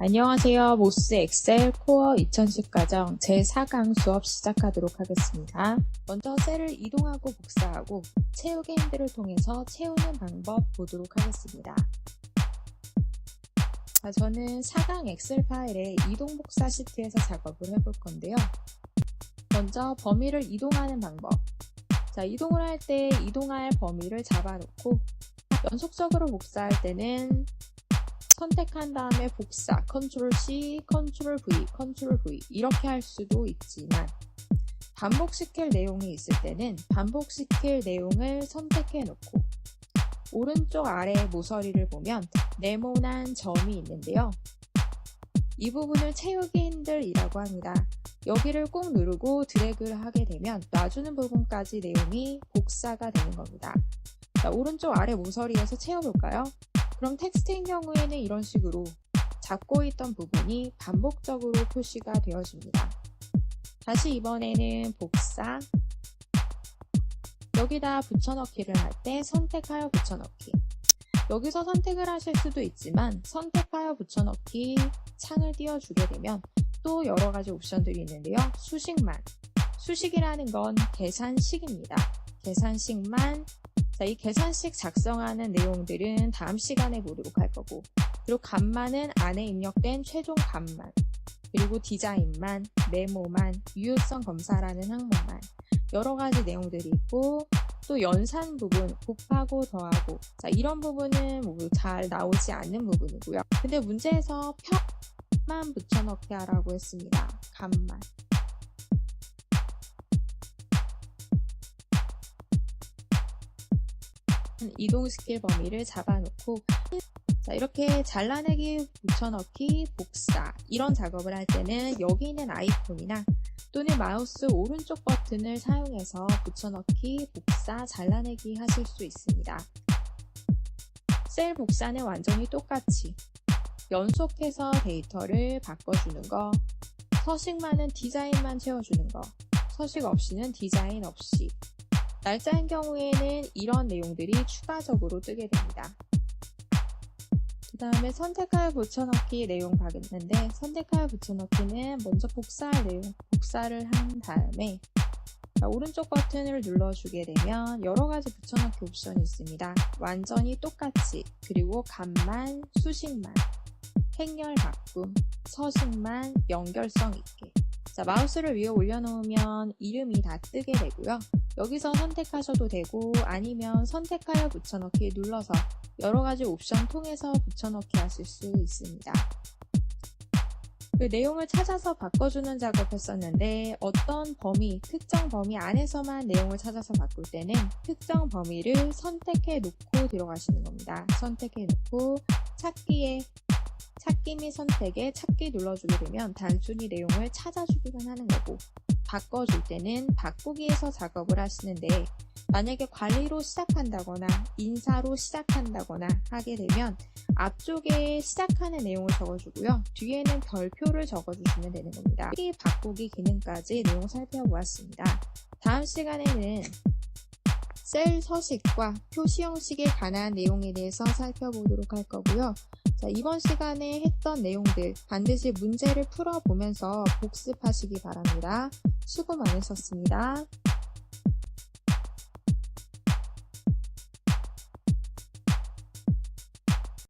안녕하세요. 모스 엑셀 코어 2010 과정 제4강 수업 시작하도록 하겠습니다. 먼저 셀을 이동하고 복사하고 채우기 핸들을 통해서 채우는 방법 보도록 하겠습니다. 자, 저는 4강 엑셀 파일의 이동 복사 시트에서 작업을 해볼 건데요. 먼저 범위를 이동하는 방법. 자, 이동을 할 때 이동할 범위를 잡아놓고 연속적으로 복사할 때는 선택한 다음에 복사, 컨트롤 C, 컨트롤 V, 컨트롤 V 이렇게 할 수도 있지만 반복시킬 내용이 있을 때는 반복시킬 내용을 선택해 놓고 오른쪽 아래 모서리를 보면 네모난 점이 있는데요. 이 부분을 채우기 핸들이라고 합니다. 여기를 꾹 누르고 드래그를 하게 되면 놔주는 부분까지 내용이 복사가 되는 겁니다. 자, 오른쪽 아래 모서리에서 채워볼까요? 그럼 텍스트인 경우에는 이런 식으로 잡고 있던 부분이 반복적으로 표시가 되어집니다. 다시 이번에는 복사 여기다 붙여넣기를 할 때 선택하여 붙여넣기 여기서 선택을 하실 수도 있지만 선택하여 붙여넣기 창을 띄워주게 되면 또 여러 가지 옵션들이 있는데요. 수식만 수식이라는 건 계산식입니다. 계산식만 자, 이 계산식 작성하는 내용들은 다음 시간에 보도록 할 거고 그리고 값만은 안에 입력된 최종 값만 그리고 디자인만, 메모만, 유효성 검사라는 항목만 여러 가지 내용들이 있고 또 연산 부분 곱하고 더하고 자 이런 부분은 모두 잘 나오지 않는 부분이고요. 근데 문제에서 표 만 붙여넣게 하라고 했습니다. 값만 이동시킬 범위를 잡아놓고 자 이렇게 잘라내기, 붙여넣기, 복사 이런 작업을 할 때는 여기 있는 아이콘이나 또는 마우스 오른쪽 버튼을 사용해서 붙여넣기, 복사, 잘라내기 하실 수 있습니다. 셀 복사는 완전히 똑같이 연속해서 데이터를 바꿔주는 거 서식만은 디자인만 채워주는 거 서식 없이는 디자인 없이 날짜인 경우에는 이런 내용들이 추가적으로 뜨게 됩니다. 그 다음에 선택하여 붙여넣기 내용 바겠는데 선택하여 붙여넣기는 먼저 복사할 내용 복사를 한 다음에 오른쪽 버튼을 눌러주게 되면 여러가지 붙여넣기 옵션이 있습니다. 완전히 똑같이 그리고 값만 수식만 행렬 바꿈 서식만 연결성 있게 자 마우스를 위에 올려놓으면 이름이 다 뜨게 되고요. 여기서 선택하셔도 되고 아니면 선택하여 붙여넣기 눌러서 여러가지 옵션 통해서 붙여넣기 하실 수 있습니다. 그 내용을 찾아서 바꿔주는 작업했었는데 어떤 범위, 특정 범위 안에서만 내용을 찾아서 바꿀 때는 특정 범위를 선택해 놓고 들어가시는 겁니다. 선택해 놓고 찾기에 찾기 및 선택에 찾기 눌러주게 되면 단순히 내용을 찾아주기만 하는 거고 바꿔줄 때는 바꾸기에서 작업을 하시는데 만약에 관리로 시작한다거나 인사로 시작한다거나 하게 되면 앞쪽에 시작하는 내용을 적어주고요. 뒤에는 별표를 적어주시면 되는 겁니다. 이 바꾸기 기능까지 내용 살펴보았습니다. 다음 시간에는 셀 서식과 표시 형식에 관한 내용에 대해서 살펴보도록 할 거고요. 자, 이번 시간에 했던 내용들 반드시 문제를 풀어보면서 복습하시기 바랍니다. 수고 많으셨습니다.